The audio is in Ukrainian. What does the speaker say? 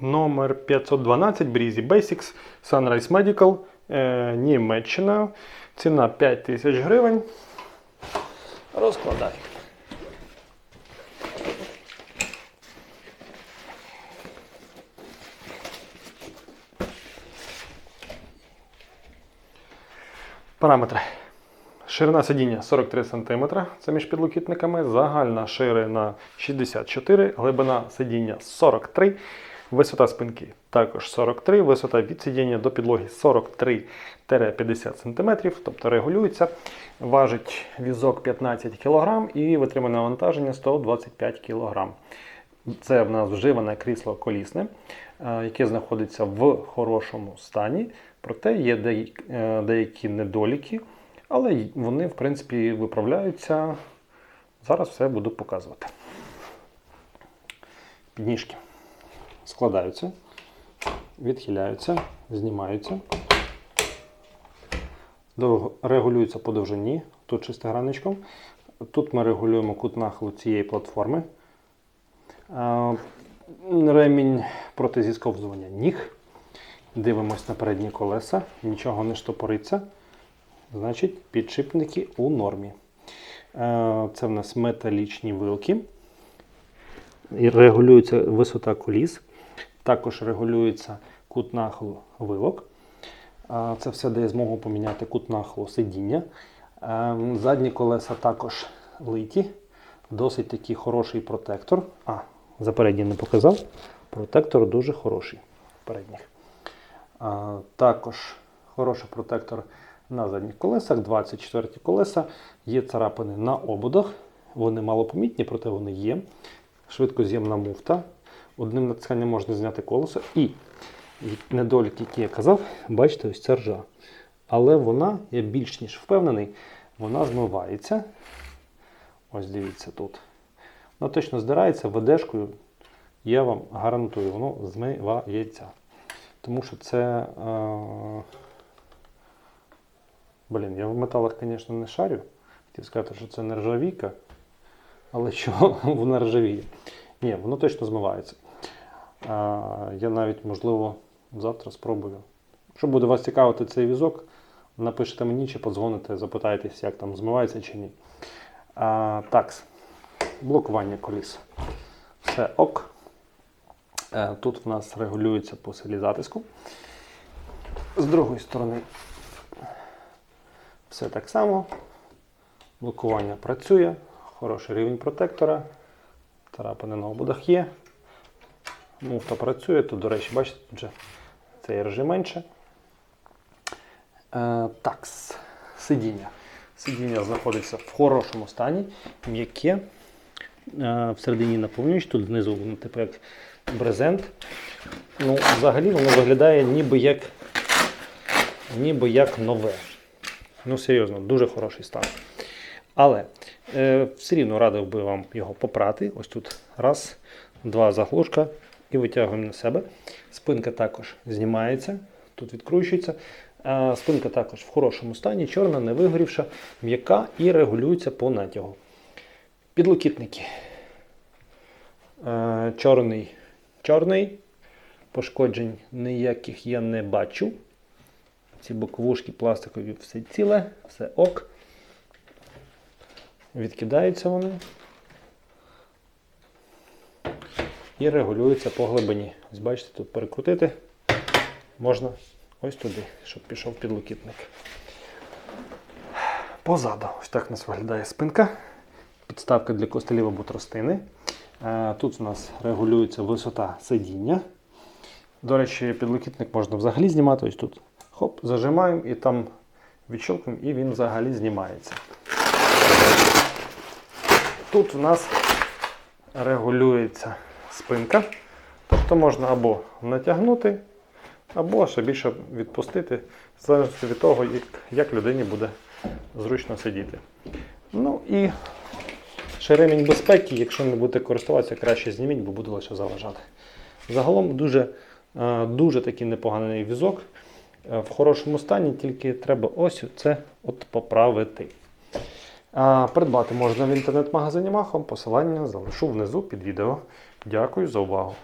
Номер 512 Breezy Basics Sunrise Medical, е, Німеччина. Ціна 5 тисяч гривень. Розкладай. Параметри. Ширина сидіння 43 см, це між підлокітниками. Загальна ширина 64, глибина сидіння 43, висота спинки також 43, висота від сидіння до підлоги 43-50 см, тобто регулюється. Важить візок 15 кг і витримане навантаження 125 кг. Це в нас вживане крісло колісне, е, яке знаходиться в хорошому стані, проте є деякі, е, недоліки, але вони, в принципі, виправляються. Зараз все буду показувати. Підніжки складаються, відхиляються, знімаються, регулюються по довжині, тут шестигранничком. Тут ми регулюємо кут нахилу цієї платформи. Ремінь проти зісковзування ніг. Дивимось на передні колеса, нічого не штопориться. Значить, підшипники у нормі. Це в нас металічні вилки. І регулюється висота коліс. Також регулюється кут нахилу вилок. Це все дає змогу поміняти кут нахилу сидіння. Задні колеса також литі. Досить такий хороший протектор. А, за передні не показав. Протектор дуже хороший. Передніх. Також хороший протектор на задніх колесах. 24 колеса. Є царапини на ободах. Вони малопомітні, проте вони є. Швидкоз'ємна муфта. Одним натисканням можна зняти колесо. І недолік, який я казав, бачите, ось ця ржа. Але вона, я більш ніж впевнений, вона змивається. Ось дивіться тут. Вона точно здирається ведешкою. Я вам гарантую, воно змивається. Тому що це. Е... Блін, я в металах, звісно, не шарю. Хотів сказати, що це нержавійка. Але що вона ржавіє? Ні, воно точно змивається. Я навіть, можливо, завтра спробую. Якщо буде вас цікавити цей візок, напишете мені чи подзвоните, запитайтесь, як там змивається чи ні. А, такс. Блокування коліс. Все ок. Е, Тут в нас регулюється по силі затиску. З другої сторони все так само. Блокування працює, хороший рівень протектора. Тарапини на ободах є. Муфта працює. Тут, до речі, бачите, тут вже цей режим менше. Е, такс. Сидіння. Сидіння знаходиться в хорошому стані, м'яке. Е, всередині наповнюючи, тут знизу воно типу як брезент. Ну, взагалі воно виглядає ніби як, ніби як нове. Ну, серйозно, дуже хороший стан. Але е, все рівно радив би вам його попрати. Ось тут раз, два заглушка і витягуємо на себе. Спинка також знімається, тут відкручується. Спинка також в хорошому стані, чорна, не вигорівша, м'яка і регулюється по натягу. Підлокітники. Чорний, чорний. Пошкоджень ніяких я не бачу. Ці боковушки пластикові все ціле, все ок. Відкидаються вони і регулюються по глибині. Ось бачите, тут перекрутити можна ось туди, щоб пішов підлокітник. Позаду, ось так у нас виглядає спинка. Підставка для костелів або тростини. Е, Тут у нас регулюється висота сидіння. До речі, підлокітник можна взагалі знімати. Ось тут хоп, зажимаємо і там відщелкуємо, і він взагалі знімається. Тут у нас регулюється спинка. Тобто можна або натягнути, або ще більше відпустити, в залежності від того, як, людині буде зручно сидіти. Ну і ще ремінь безпеки, якщо не будете користуватися, краще зніміть, бо буде лише заважати. Загалом дуже, е, дуже такий непоганий візок. Е, В хорошому стані, тільки треба ось це от поправити. Придбати можна в інтернет-магазині Махом. Посилання залишу внизу під відео. Дякую за увагу.